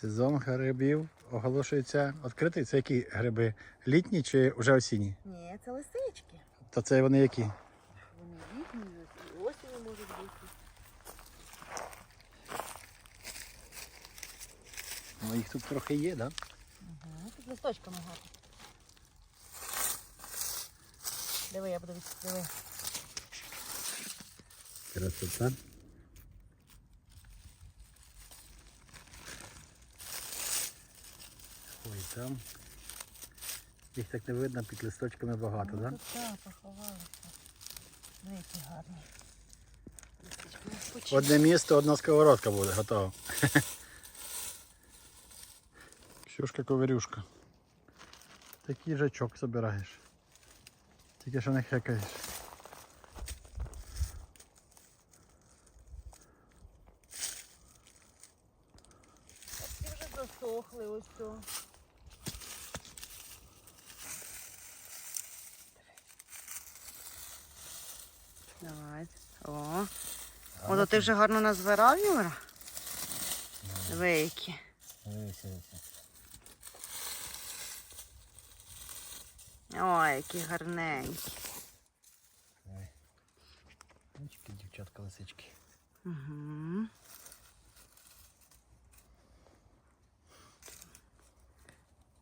Сезон грибів оголошується відкритий. Це які гриби? Літні чи вже осінні? Ні, це лисички. То це вони які? Вони літні, і осінню можуть бути. Ну їх тут трохи є, так? Да? Угу. Тут листочками гарно. Диви, я буду від... Диви. Красота. Ой, там. Їх так не видно, під листочками багато, Ну, так? тут так, поховалися. Диви, які гарні. Одне місто, одна сковородка буде, готово. Ксюшка ковирюшка. Такий жачок собираєш. Тільки що не хекаєш. Ці вже засохли ось Давай. О. Ото ти вже гарно назбирав, Юра? Диви, які. Ой, які гарненькі. Дівчатка, дівчатка лисички. Угу.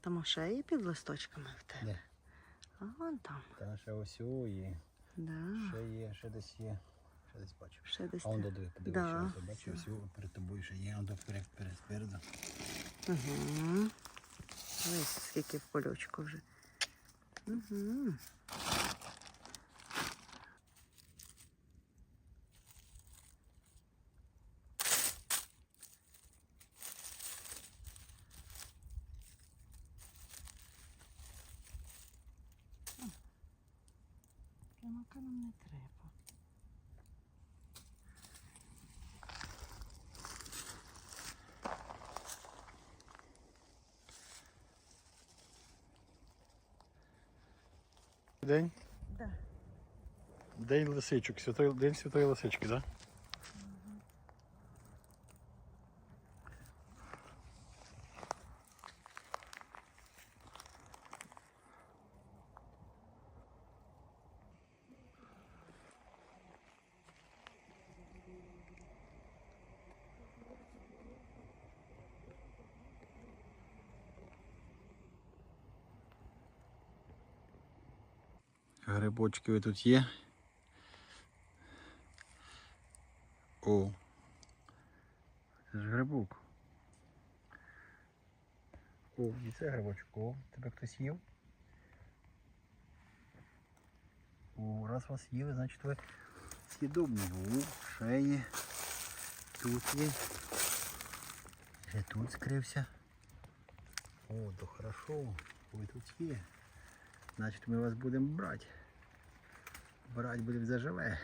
Там ще є під листочками в тебе. Де? А вон там. Та ще ось є. Да. Ще є, ще десь є. Ще десь бачу. Ще десь. А он додиви, подивись, Да. бачу, ось перед тобою ще є, он до вперед, перед, спереду. Угу. Ось скільки в кульочку вже. Угу. Прямака нам не треба. День? Да. День лисичок, святой, день святої лисички, так? Да? Грибочки ви тут є. О. Це ж грибок. О, і це грибочок. О, тебе хтось їв? О, раз вас їли, значить ви з'їдобні. О, є. Тут є. Ще тут скрився. О, то хорошо. Ви тут є. Значить ми вас будемо брати. Брати будемо заживе.